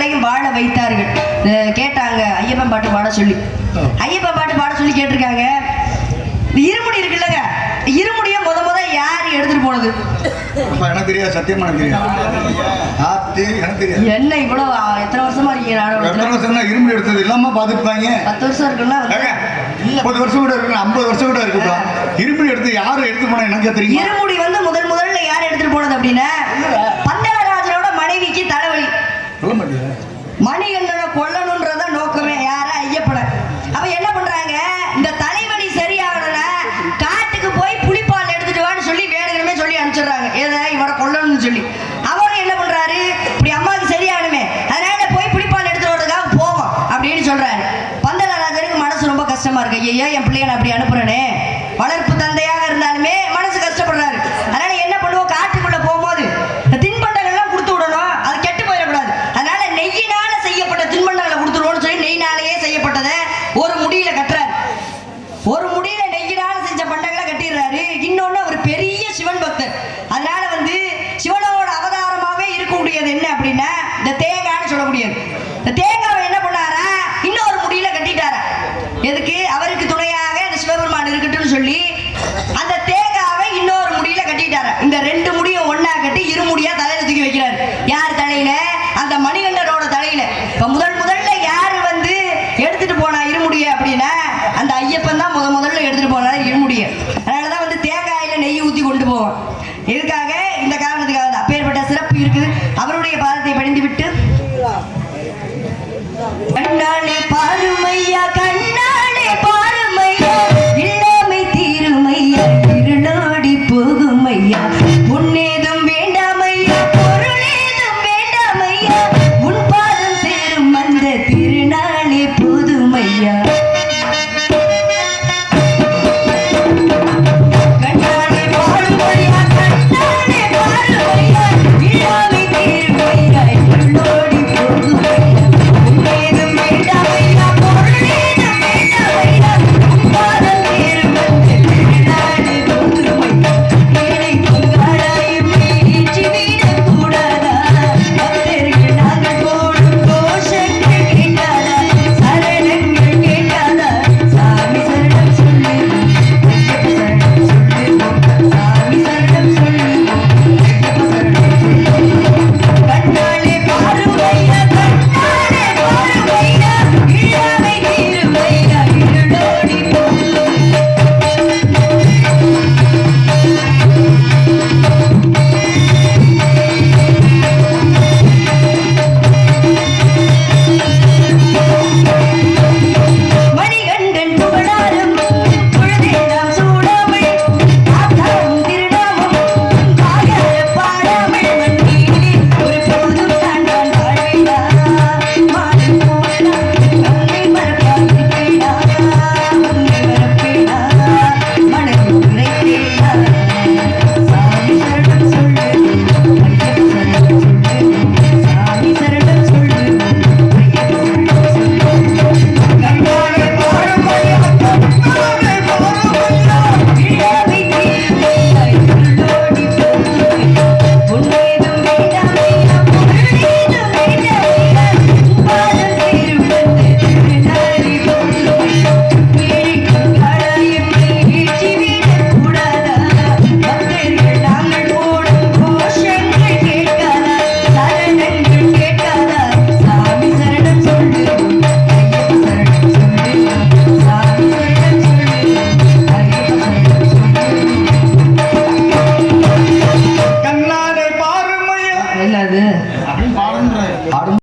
பிள்ளைகளையும் வாழ வைத்தார்கள். கேட்டாங்க ஐயப்பன் பாட்டு பாட சொல்லி. ஐயப்பன் பாட்டு பாட சொல்லி கேட்டிருக்காங்க. இருமுடி இருக்குல்லங்க. இருமுடிய முத முத யார் எடுத்துட்டு போனது? எனக்கு தெரியாது சத்தியமா எனக்கு தெரியாது. என்ன இவ்வளவு எத்தனை வருஷமா இருக்கீங்க எத்தனை வருஷம்னா இருமுடி எடுத்தது? இல்லாம பாத்துருப்பாங்க பத்து வருஷம் இருக்குல்ல? முப்பது வருஷம் கூட இருக்கு ஐம்பது வருஷம் கூட இருக்குப்பா. இருமுடி எடுத்து யாரும் எடுத்து போனா எனக்கு தெரியும்? இருமுடி வந்து முதல் முதல்ல யார் எடுத்துட்டு போனது அப்படின்னா மணிகண்டனை கொல்லணும்ன்றத நோக்கமே யார ஐயப்பட. அப்ப என்ன பண்றாங்க? இந்த தலைவலி சரியாகணும்னா காட்டுக்கு போய் புளிப்பால் எடுத்துட்டு வான்னு சொல்லி வேணுங்கணுமே சொல்லி அனுப்பிச்சிடுறாங்க. ஏதா இவரை கொல்லணும்னு சொல்லி. அவர் என்ன பண்றாரு? இப்படி அம்மாவுக்கு சரியாகணுமே அதனால போய் புளிப்பால் எடுத்துட்டு வரதுக்காக போவோம் அப்படின்னு சொல்றாரு. பந்தளராஜனுக்கு மனசு ரொம்ப கஷ்டமா இருக்கு. ஐயோ என் பிள்ளைய நான் அப்படி அனுப்புறேனே. வளர்ப்பு தந்தையாக இருந்தாலுமே இப்ப முதல் முதல்ல யாரு வந்து எடுத்துட்டு போனா இருமுடிய அப்படின்னா அந்த ஐயப்பன் தான் முத முதல்ல எடுத்துட்டு போனா இருமுடிய. அதனாலதான் வந்து தேங்காயில நெய் ஊத்தி கொண்டு போவோம். எதுக்காக? இந்த காரணத்துக்காக தான். அப்பேற்பட்ட சிறப்பு இருக்கு அவருடைய பாதத்தை பணிந்து விட்டு. கண்ணாலே பாருமையா கண்ணாலே பாருமையா. இல்லாமை தீருமையா திருநாடி போகுமையா. முன்னேற